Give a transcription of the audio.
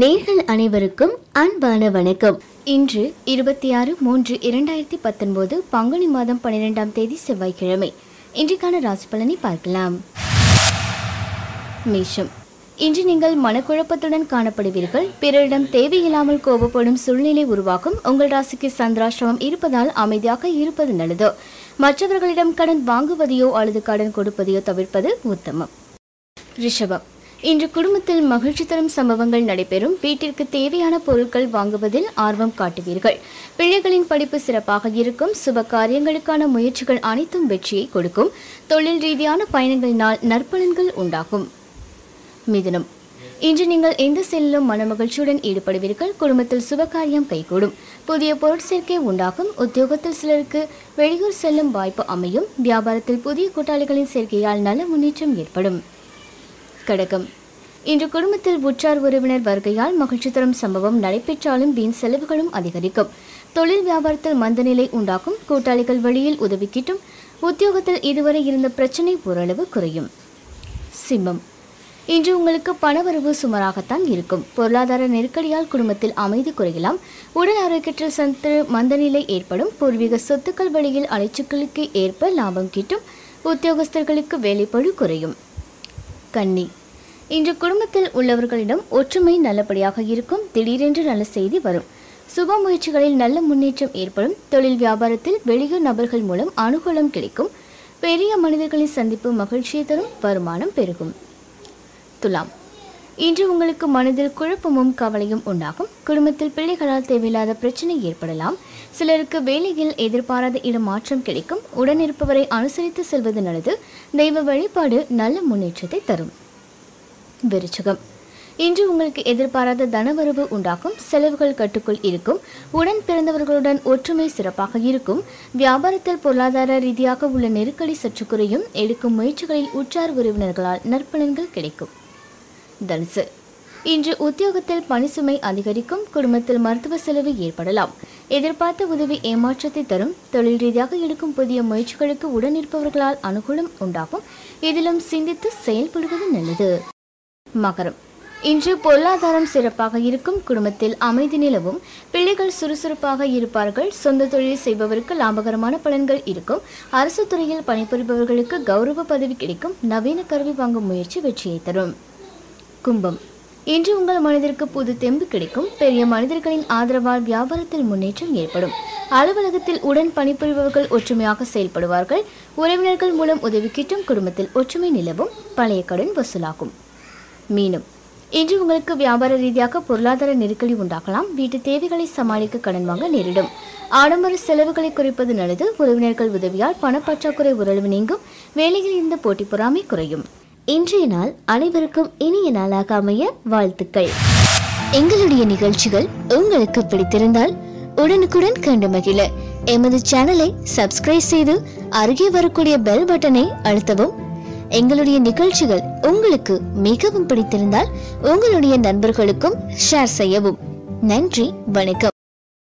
நேர்கள் அனைவருக்கும் அன்பான வணக்கம். இன்று இருபத்தி ஆறு மூன்று இரண்டாயிரத்தி பத்தொன்பது பங்குனி மாதம் பன்னிரெண்டாம் தேதி செவ்வாய்க்கிழமை. இன்றைக்கான ராசி பலனை பார்க்கலாம். மேஷம். இன்று நீங்கள் மனக்குழப்பத்துடன் காணப்படுவீர்கள். பிறரிடம் தேவையில்லாமல் கோபப்படும் சூழ்நிலை உருவாக்கும். உங்கள் ராசிக்கு சந்திராசிரமம் இருப்பதால் அமைதியாக இருப்பது நல்லது. மற்றவர்களிடம் கடன் வாங்குவதையோ அல்லது கடன் கொடுப்பதையோ தவிர்ப்பது உத்தமம். ரிஷபம். இன்று குடும்பத்தில் மகிழ்ச்சி தரும் சம்பவங்கள் நடைபெறும். வீட்டிற்கு தேவையான பொருட்கள் வாங்குவதில் ஆர்வம் காட்டுவீர்கள். பிள்ளைகளின் படிப்பு சிறப்பாக இருக்கும். சுப காரியங்களுக்கான முயற்சிகள் அனைத்தும் வெற்றியை கொடுக்கும். தொழில் ரீதியான பயணங்களினால் நற்பலன்கள் உண்டாகும். மிதுனம். இன்று நீங்கள் எந்த செயலிலும் மனமகிழ்ச்சியுடன் ஈடுபடுவீர்கள். குடும்பத்தில் சுபகாரியம் கைகூடும். புதிய பொருட்சேர்க்கை உண்டாகும். உத்தியோகத்தில் சிலருக்கு வெளியூர் செல்லும் வாய்ப்பு அமையும். வியாபாரத்தில் புதிய கூட்டாளிகளின் சேர்க்கையால் நல்ல முன்னேற்றம் ஏற்படும். கடகம் இன்று குடும்பத்தில் உற்றார் உறவினர் வருகையால் மகிழ்ச்சி தரும் சம்பவம் நடைபெற்றாலும் வீண் செலவுகளும் அதிகரிக்கும். தொழில் வியாபாரத்தில் மந்தநிலை உண்டாக்கும் கூட்டாளிகள் வழியில் உதவி கிட்டும் உத்தியோகத்தில் இதுவரை இருந்த பிரச்சனை ஓரளவு குறையும். சிம்மம். இன்று உங்களுக்கு பணவரவு சுமாராகத்தான் இருக்கும். பொருளாதார நெருக்கடியால் குடும்பத்தில் அமைதி குறையலாம். உடல் ஆரோக்கியத்தில் சத்து மந்தநிலை ஏற்படும். பூர்வீக சொத்துக்கள் வழியில் அலைச்சுக்களுக்கு ஏற்ப லாபம் கிட்டும். உத்தியோகஸ்தர்களுக்கு வேலைப்பழு குறையும். கன்னி இன்று குடும்பத்தில் உள்ளவர்களிடம் ஒற்றுமை நல்லபடியாக இருக்கும் திடீரென்று நல்ல செய்தி வரும். சுப முயற்சிகளில் நல்ல முன்னேற்றம் ஏற்படும் தொழில் வியாபாரத்தில் வெளியூர் நபர்கள் மூலம் அனுகூலம் கிடைக்கும் பெரிய மனிதர்களின் சந்திப்பு மகிழ்ச்சியை தரும் வருமானம் பெருகும். துலாம். இன்று உங்களுக்கு மனதில் குழப்பமும் கவலையும் உண்டாகும். குடும்பத்தில் பிள்ளைகளால் தேவையில்லாத பிரச்சனை ஏற்படலாம். சிலருக்கு வேலையில் எதிர்பாராத இடமாற்றம் கிடைக்கும். உடனிருப்பவரை அனுசரித்து செல்வது நல்லது. தெய்வ வழிபாடு நல்ல முன்னேற்றத்தை தரும். விருச்சகம். இன்று உங்களுக்கு எதிர்பாராத தனவரவு உண்டாகும். செலவுகள் கட்டுக்குள் இருக்கும். உடன் பிறந்தவர்களுடன் ஒற்றுமை சிறப்பாக இருக்கும். வியாபாரத்தில் பொருளாதார ரீதியாக உள்ள நெருக்கடி சற்று குறையும். எடுக்கும் முயற்சிகளில் உற்றார் உறவினர்களால் நற்பலன்கள் கிடைக்கும். தனுசு இன்று உத்தியோகத்தில் பணி சுமை அதிகரிக்கும் குடும்பத்தில் மருத்துவ செலவு ஏற்படலாம். எதிர்பார்த்த உதவி ஏமாற்றத்தை தரும் தொழில் ரீதியாக எடுக்கும் புதிய முயற்சிகளுக்கு உடன் இருப்பவர்களால் அனுகூலம் உண்டாகும். இதிலும் சிந்தித்து செயல்படுவது நல்லது. மகரம். இன்று பொருளாதாரம் சிறப்பாக இருக்கும் குடும்பத்தில் அமைதி நிலவும் பிள்ளைகள் சுறுசுறுப்பாக இருப்பார்கள் சொந்த தொழில் செய்பவருக்கு லாபகரமான பலன்கள் இருக்கும் அரசு துறையில் பணிபுரிபவர்களுக்கு கௌரவ பதவி கிடைக்கும் நவீன கருவி வாங்கும் முயற்சி வெற்றியை தரும். கும்பம். இன்று உங்கள் மனதிற்கு புது தெம்பு கிடைக்கும். பெரிய மனிதர்களின் ஆதரவால் வியாபாரத்தில் முன்னேற்றம் ஏற்படும். அலுவலகத்தில் உடன் பணிபுரிபவர்கள் ஒற்றுமையாக செயல்படுவார்கள். உறவினர்கள் மூலம் உதவி கிட்டும் குடும்பத்தில் ஒற்றுமை நிலவும். பழைய கடன் வசூலாகும். மீனும். இன்று உங்களுக்கு வியாபார ரீதியாக பொருளாதார நெருக்கடி உண்டாகலாம். வீட்டு தேவைகளை சமாளிக்க கடன் வாங்க நேரிடும். ஆடம்பர செலவுகளை குறைப்பது நல்லது. உறவினர்கள் உதவியால் பணப்பற்றாக்குறை உறவு நீங்கும். வேலையில் இருந்த போட்டி பொறாமை குறையும். இன்றைய நாள் அனைவருக்கும் இனிய நாளாக அமைய வாழ்த்துக்கள். எங்களுடைய நிகழ்ச்சிகள் உங்களுக்கு பிடித்திருந்தால் உடனுக்குடன் கண்டு மகிழ. எமது சேனலை சப்ஸ்கிரைப் செய்து அருகே வரக்கூடிய பெல் பட்டனை அழுத்தவும். எங்களுடைய நிகழ்ச்சிகள் உங்களுக்கு மிகவும் பிடித்திருந்தால் உங்களுடைய நண்பர்களுக்கும் ஷேர் செய்யவும். நன்றி வணக்கம்.